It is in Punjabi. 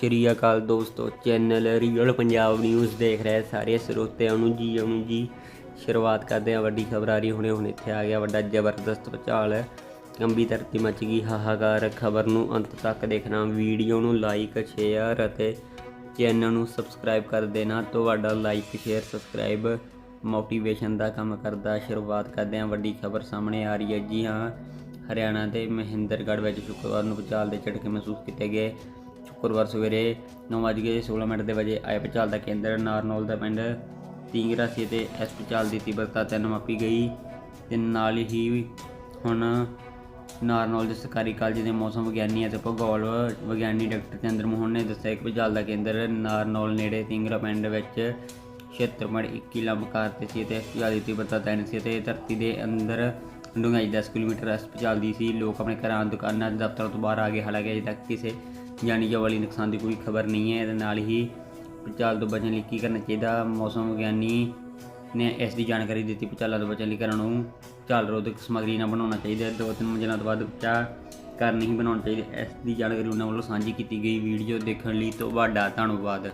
ਸ਼੍ਰੀ ਅਕਾਲ ਦੋਸਤੋ ਚੈਨਲ ਰੀਅਲ ਪੰਜਾਬ ਨਿਊਜ਼ ਦੇਖ ਰਹੇ ਸਾਰੇ ਸਰੋਤਿਆਂ ਨੂੰ ਜੀ ਨੂੰ ਜੀ। ਸ਼ੁਰੂਆਤ ਕਰਦੇ ਹਾਂ ਵੱਡੀ ਖਬਰ ਆ ਰਹੀ ਹੁਣੇ ਹੁਣ ਇੱਥੇ ਆ ਗਿਆ ਵੱਡਾ ਜ਼ਬਰਦਸਤ ਭੁਚਾਲ ਹੈ ਕੰਬੀ ਧਰਤੀ ਮਚ ਗਈ, ਹਾਹਾਕਾਰ। ਖਬਰ ਨੂੰ ਅੰਤ ਤੱਕ ਦੇਖਣਾ ਵੀਡੀਓ ਨੂੰ ਲਾਈਕ ਸ਼ੇਅਰ ਅਤੇ ਚੈਨਲ ਨੂੰ ਸਬਸਕ੍ਰਾਈਬ ਕਰ ਦੇਣਾ। ਤੁਹਾਡਾ ਲਾਈਕ ਸ਼ੇਅਰ ਸਬਸਕ੍ਰਾਈਬ ਮੋਟੀਵੇਸ਼ਨ ਦਾ ਕੰਮ ਕਰਦਾ। ਸ਼ੁਰੂਆਤ ਕਰਦੇ ਹਾਂ ਵੱਡੀ ਖਬਰ ਸਾਹਮਣੇ ਆ ਰਹੀ ਹੈ ਜੀ ਹਾਂ। ਹਰਿਆਣਾ ਦੇ ਮਹਿੰਦਰਗੜ੍ਹ ਵਿੱਚ ਸ਼ੁੱਕਰਵਾਰ ਨੂੰ ਭੂਚਾਲ ਦੇ ਝਟਕੇ ਮਹਿਸੂਸ ਕੀਤੇ ਗਏ। ਸ਼ੁੱਕਰਵਾਰ ਸਵੇਰੇ 9:16 ਮਿੰਟ ਦੇ ਵਜੇ ਆਏ ਭੁਚਾਲ ਦਾ ਕੇਂਦਰ, ਨਾਰਨੌਲ ਦਾ ਪਿੰਡ। ਤੀਂਗਰਾ ਸੀ ਤੇ ਇਸ ਪਚਾਲ ਦੀ ਤੀਬਰਤਾ ਤਿੰਨ ਮਾਪੀ ਗਈ ਤੇ ਨਾਲ ਹੀ ਹੁਣ ਨਾਰਨੌਲ ਦੇ ਸਰਕਾਰੀ ਕਾਲਜ ਦੇ ਮੌਸਮ ਵਿਗਿਆਨੀ ਅਤੇ ਭੂਗੋਲ ਵਿਗਿਆਨੀ ਡਾਕਟਰ ਚੰਦਰ ਮੋਹਨ ਨੇ ਦੱਸਿਆ ਕਿ ਭੁਚਾਲ ਦਾ ਕੇਂਦਰ ਨਾਰਨੌਲ ਨੇੜੇ ਤੀਂਗਰਾ ਪਿੰਡ ਵਿੱਚ 76.21 ਲੰਬਕਾਰ ਤੇ ਸੀ ਤੇ ਇਸ ਭੁਚਾਲ ਦੀ ਤੀਬਰਤਾ ਤੈਨ ਸੀ ਤੇ ਧਰਤੀ ਦੇ ਅੰਦਰ ਡੂੰਘਾਈ 10 ਕਿਲੋਮੀਟਰ ਇਸ ਭੁਚਾਲ ਦੀ ਸੀ। ਲੋਕ ਆਪਣੇ ਘਰਾਂ, ਦੁਕਾਨਾਂ ਤੇ ਦਫ਼ਤਰਾਂ ਤੋਂ ਬਾਹਰ ਆ ਗਏ। ਹਾਲਾਂਕਿ ਅਜੇ ਤੱਕ ਕਿਸੇ ਜਾਨੀ ਜਾਂ ਵਾਲੀ ਨੁਕਸਾਨ ਦੀ ਕੋਈ ਖਬਰ ਨਹੀਂ ਹੈ। ਇਹਦੇ ਨਾਲ ਹੀ ਭੂਚਾਲ ਤੋਂ ਬਚਣ ਲਈ ਕੀ ਕਰਨਾ ਚਾਹੀਦਾ? ਮੌਸਮ ਵਿਗਿਆਨੀ ਨੇ ਇਸ ਦੀ ਜਾਣਕਾਰੀ ਦਿੱਤੀ। ਭੂਚਾਲਾਂ ਤੋਂ ਬਚਣ ਲਈ ਘਰਾਂ ਨੂੰ ਝਾਲ ਰੋਧਕ ਸਮੱਗਰੀ ਨਾ ਬਣਾਉਣਾ ਚਾਹੀਦਾ। ਦੋ ਤਿੰਨ ਮੰਜ਼ਿਲਾਂ ਤੋਂ ਬਾਅਦ ਉੱਚਾ ਘਰ ਨਹੀਂ ਬਣਾਉਣਾ ਚਾਹੀਦਾ। ਇਸ ਦੀ ਜਾਣਕਾਰੀ ਉਹਨਾਂ ਵੱਲੋਂ ਸਾਂਝੀ ਕੀਤੀ ਗਈ ਵੀਡੀਓ ਦੇਖਣ ਲਈ ਤੁਹਾਡਾ ਧੰਨਵਾਦ।